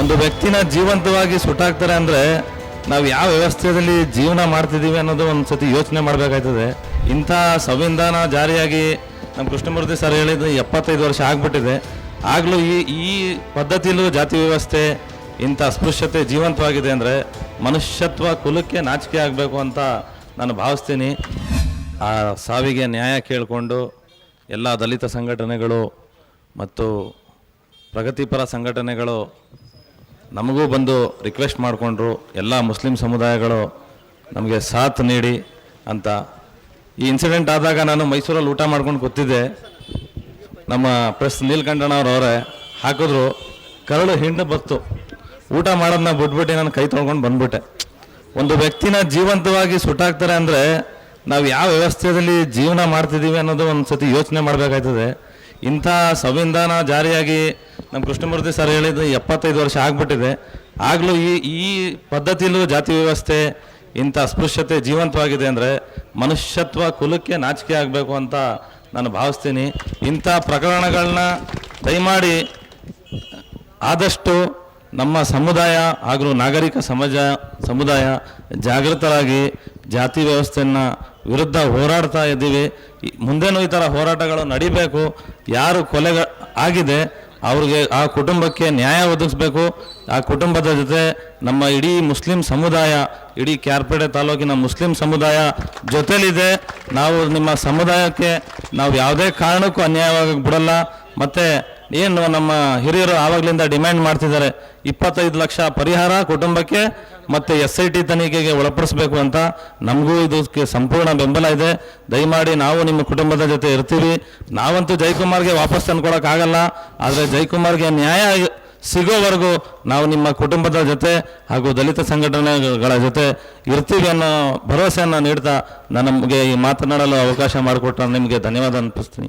ಒಂದು ವ್ಯಕ್ತಿನ ಜೀವಂತವಾಗಿ ಸುಟ್ಟಾಕ್ತಾರೆ ಅಂದರೆ ನಾವು ಯಾವ ವ್ಯವಸ್ಥೆಯಲ್ಲಿ ಜೀವನ ಮಾಡ್ತಿದ್ದೀವಿ ಅನ್ನೋದು ಒಂದು ಸತಿ ಯೋಚನೆ ಮಾಡಬೇಕಾಯ್ತದೆ. ಇಂಥ ಸಂವಿಧಾನ ಜಾರಿಯಾಗಿ ನಮ್ಮ ಕೃಷ್ಣಮೂರ್ತಿ ಸರ್ ಹೇಳಿದ್ದು ಎಪ್ಪತ್ತೈದು ವರ್ಷ ಆಗ್ಬಿಟ್ಟಿದೆ. ಆಗಲೂ ಈ ಈ ಪದ್ಧತಿಯಲ್ಲೂ ಜಾತಿ ವ್ಯವಸ್ಥೆ, ಇಂಥ ಅಸ್ಪೃಶ್ಯತೆ ಜೀವಂತವಾಗಿದೆ ಅಂದರೆ ಮನುಷ್ಯತ್ವ ಕುಲಕ್ಕೆ ನಾಚಿಕೆ ಆಗಬೇಕು ಅಂತ ನಾನು ಭಾವಿಸ್ತೀನಿ. ಆ ಸಾವಿಗೆ ನ್ಯಾಯ ಕೇಳಿಕೊಂಡು ಎಲ್ಲ ದಲಿತ ಸಂಘಟನೆಗಳು ಮತ್ತು ಪ್ರಗತಿಪರ ಸಂಘಟನೆಗಳು ನಮಗೂ ಬಂದು ರಿಕ್ವೆಸ್ಟ್ ಮಾಡಿಕೊಂಡ್ರು, ಎಲ್ಲ ಮುಸ್ಲಿಂ ಸಮುದಾಯಗಳು ನಮಗೆ ಸಾಥ್ ನೀಡಿ ಅಂತ. ಈ ಇನ್ಸಿಡೆಂಟ್ ಆದಾಗ ನಾನು ಮೈಸೂರಲ್ಲಿ ಊಟ ಮಾಡ್ಕೊಂಡು ಕೂತಿದ್ದೆ. ನಮ್ಮ ಪ್ರೆಸ್ ನೀಲ್ಕಂಠಣ್ಣವ್ರು ಅವರೇ ಹಾಕಿದ್ರು, ಕರಳು ಹಿಂಡು ಬತ್ತು ಊಟ ಮಾಡೋದನ್ನ ಬಿಟ್ಬಿಟ್ಟು ನಾನು ಕೈ ತೊಳ್ಕೊಂಡು ಬಂದ್ಬಿಟ್ಟೆ. ಒಂದು ವ್ಯಕ್ತಿನ ಜೀವಂತವಾಗಿ ಸುಟ್ಟಾಕ್ತಾರೆ ಅಂದರೆ ನಾವು ಯಾವ ವ್ಯವಸ್ಥೆಯಲ್ಲಿ ಜೀವನ ಮಾಡ್ತಿದ್ದೀವಿ ಅನ್ನೋದು ಒಂದು ಸತಿ ಯೋಚನೆ ಮಾಡಬೇಕಾಯ್ತದೆ. ಇಂಥ ಸಂವಿಧಾನ ಜಾರಿಯಾಗಿ ನಮ್ಮ ಕೃಷ್ಣಮೂರ್ತಿ ಸರ್ ಹೇಳಿದ್ದು ಎಪ್ಪತ್ತೈದು ವರ್ಷ ಆಗ್ಬಿಟ್ಟಿದೆ. ಆಗಲೂ ಈ ಈ ಪದ್ಧತಿಯಲ್ಲೂ ಜಾತಿ ವ್ಯವಸ್ಥೆ, ಇಂಥ ಅಸ್ಪೃಶ್ಯತೆ ಜೀವಂತವಾಗಿದೆ ಅಂದರೆ ಮನುಷ್ಯತ್ವ ಕುಲಕ್ಕೆ ನಾಚಿಕೆ ಆಗಬೇಕು ಅಂತ ನಾನು ಭಾವಿಸ್ತೀನಿ. ಇಂಥ ಪ್ರಕರಣಗಳನ್ನ ದಯಮಾಡಿ ಆದಷ್ಟು ನಮ್ಮ ಸಮುದಾಯ ಹಾಗೂ ನಾಗರಿಕ ಸಮಾಜ, ಸಮುದಾಯ ಜಾಗೃತರಾಗಿ ಜಾತಿ ವ್ಯವಸ್ಥೆಯನ್ನು ವಿರುದ್ಧ ಹೋರಾಡ್ತಾ ಇದ್ದೀವಿ. ಮುಂದೇನು ಈ ಥರ ಹೋರಾಟಗಳು ನಡಿಬೇಕು, ಯಾರು ಕೊಲೆ ಆಗಿದೆ, ಅವ್ರಿಗೆ ಆ ಕುಟುಂಬಕ್ಕೆ ನ್ಯಾಯ ಒದಗಿಸ್ಬೇಕು. ಆ ಕುಟುಂಬದ ಜೊತೆ ನಮ್ಮ ಇಡೀ ಮುಸ್ಲಿಂ ಸಮುದಾಯ, ಇಡೀ ಕ್ಯಾರ್ಪೇಟೆ ತಾಲೂಕಿನ ಮುಸ್ಲಿಂ ಸಮುದಾಯ ಜೊತೆಲಿದೆ. ನಾವು ನಿಮ್ಮ ಸಮುದಾಯಕ್ಕೆ ನಾವು ಯಾವುದೇ ಕಾರಣಕ್ಕೂ ಅನ್ಯಾಯವಾಗಿ ಬಿಡಲ್ಲ. ಮತ್ತು ಏನು ನಮ್ಮ ಹಿರಿಯರು ಆವಾಗಲಿಂದ ಡಿಮ್ಯಾಂಡ್ ಮಾಡ್ತಿದ್ದಾರೆ, ಇಪ್ಪತ್ತೈದು ಲಕ್ಷ ಪರಿಹಾರ ಕುಟುಂಬಕ್ಕೆ ಮತ್ತು ಎಸ್ ಐ ಟಿ ತನಿಖೆಗೆ ಒಳಪಡಿಸ್ಬೇಕು ಅಂತ ನಮಗೂ ಇದಕ್ಕೆ ಸಂಪೂರ್ಣ ಬೆಂಬಲ ಇದೆ. ದಯಮಾಡಿ ನಾವು ನಿಮ್ಮ ಕುಟುಂಬದ ಜೊತೆ ಇರ್ತೀವಿ. ನಾವಂತೂ ಜೈಕುಮಾರ್ಗೆ ವಾಪಸ್ ತಂದ್ಕೊಡೋಕ್ಕಾಗಲ್ಲ. ಆದರೆ ಜೈಕುಮಾರ್ಗೆ ನ್ಯಾಯ ಸಿಗೋವರೆಗೂ ನಾವು ನಿಮ್ಮ ಕುಟುಂಬದ ಜೊತೆ ಹಾಗೂ ದಲಿತ ಸಂಘಟನೆಗಳ ಜೊತೆ ಇರ್ತೀವಿ ಅನ್ನೋ ಭರವಸೆಯನ್ನು ನೀಡ್ತಾ ನಾನು ನಮಗೆ ಈ ಮಾತನಾಡಲು ಅವಕಾಶ ಮಾಡಿಕೊಟ್ಟ ನಿಮಗೆ ಧನ್ಯವಾದ ಅರ್ಪಿಸ್ತೀನಿ